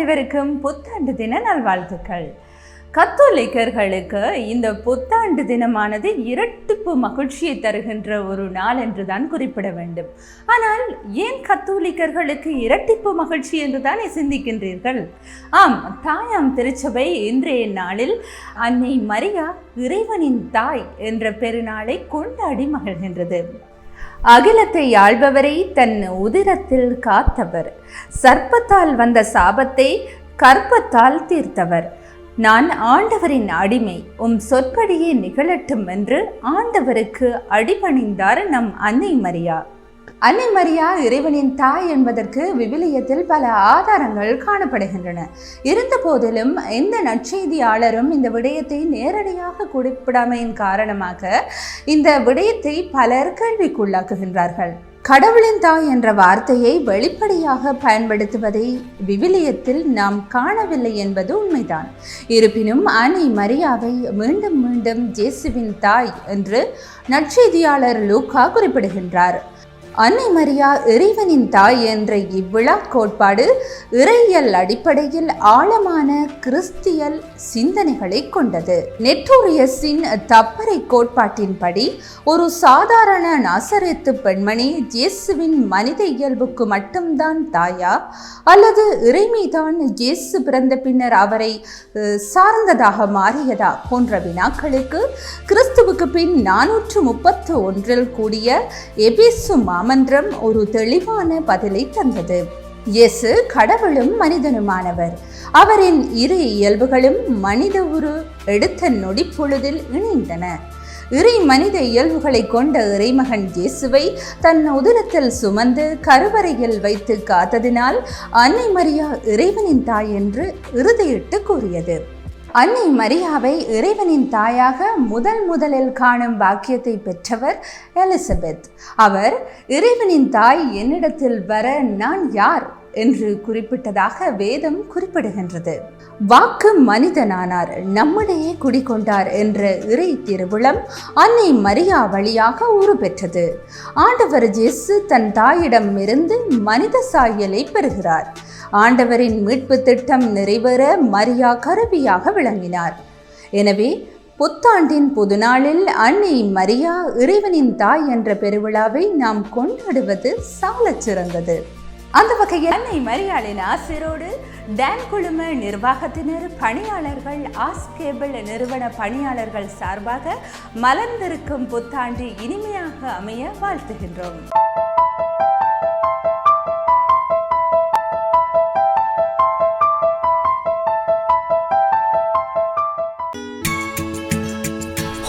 அனைவருக்கும் புத்தாண்டு தின நல்வாழ்த்துக்கள். கத்தோலிக்கர்களுக்கு இந்த புத்தாண்டு தினமானது இரட்டிப்பு மகிழ்ச்சியை தருகின்ற ஒரு நாள் என்று தான் குறிப்பிட வேண்டும். ஆனால் ஏன் கத்தோலிக்கர்களுக்கு இரட்டிப்பு மகிழ்ச்சி என்று தானே சிந்திக்கின்றீர்கள்? ஆம் தாயாம் திருச்சபை இன்றைய நாளில் அன்னை மரியா இறைவனின் தாய் என்ற பெருநாளை கொண்டாடி மகிழ்கின்றது. அகிலத்தை ஆள்பவரை தன் உதிரத்தில் காத்தவர். சர்ப்பத்தால் வந்த சாபத்தை கற்பத்தால் தீர்த்தவர். நான் ஆண்டவரின் அடிமை உம் சொற்படியே நிகழட்டும் என்று ஆண்டவருக்கு அடிபணிந்தார் நம் அன்னை மரியா. அன்னை மரியா இறைவனின் தாய் என்பதற்கு விவிலியத்தில் பல ஆதாரங்கள் காணப்படுகின்றன. இருந்த போதிலும் எந்த நற்செய்தியாளரும் இந்த விடயத்தை நேரடியாக குறிப்பிடாமையின் காரணமாக இந்த விடயத்தை பலர் கேள்விக்குள்ளாக்குகின்றார்கள். கடவுளின் தாய் என்ற வார்த்தையை வெளிப்படையாக பயன்படுத்துவதை விவிலியத்தில் நாம் காணவில்லை என்பது உண்மைதான். இருப்பினும் அன்னை மரியாவை மீண்டும் மீண்டும் ஜேசுவின் தாய் என்று நற்செய்தியாளர் லூக்கா குறிப்பிடுகின்றார். அன்னை மரியா இறைவனின் தாய் என்ற இவ்விழா கோட்பாடு இறையியல் அடிப்படையில் ஆழமான கிறிஸ்தியல் சிந்தனைகளை கொண்டது. நெட்டோரியஸின் தப்பறை கோட்பாட்டின்படி ஒரு சாதாரண நசரத்து பெண்மணி இயேசுவின் மனித இயல்புக்கு மட்டும்தான் தாயா? அல்லது இறைமைதான் இயேசு பிறந்த பின்னர் அவரை சார்ந்ததாக மாறியதா போன்ற வினாக்களுக்கு? கிறிஸ்துவுக்கு பின் நானூற்று முப்பத்து ஒன்றில் கூடிய எபிசுமா மாமன்றம் ஒரு தெளிவான பதிலை தந்தது. இயேசு கடவுளும் மனிதனுமானவர். அவரின் இரு இயல்புகளும் மனித உரு எடுத்த நொடிப்பொழுதில் இணைந்தன. இறை மனித இயல்புகளை கொண்ட இறைமகன் இயேசுவை தன் உதரத்தில் சுமந்து கருவறையில் வைத்து காத்ததினால் அன்னை மரியா இறைவனின் தாய் என்று இறுதியிட்டு கூறியது. அன்னை மரியாவை இறைவனின் தாயாக முதல் முதலில் காணும் பாக்கியத்தை பெற்றவர் எலிசபெத். அவர் இறைவனின் தாய் என்னிடத்தில் வர நான் யார்? என்று குறிப்பிட்டதாக வேதம் குறிப்பிடுகின்றது. வாக்கு மனிதனானார் நம்மிடையே குடிகொண்டார் என்ற இறை திருவிழம் அன்னை மரியா வழியாக உருபெற்றது ஆண்டவர் ஜேசு தன் தாயிடம் இருந்து மனித சாயலை பெறுகிறார். ஆண்டவரின் மீட்பு திட்டம் நிறைவேற மரியா கருவியாக விளங்கினார். எனவே புத்தாண்டின் புதுநாளில் அன்னை மரியா இறைவனின் தாய் என்ற பெருவிழாவை நாம் கொண்டாடுவது சாலச் சிறந்தது. அந்த வகையில் அன்னை மரியாளின் ஆசிரோடு டேன் குழும நிர்வாகத்தினர் பணியாளர்கள் ஆஸ்கேபிள் நிறுவன பணியாளர்கள் சார்பாக மலர்ந்திருக்கும் புத்தாண்டு இனிமையாக அமைய வாழ்த்துகின்றோம்.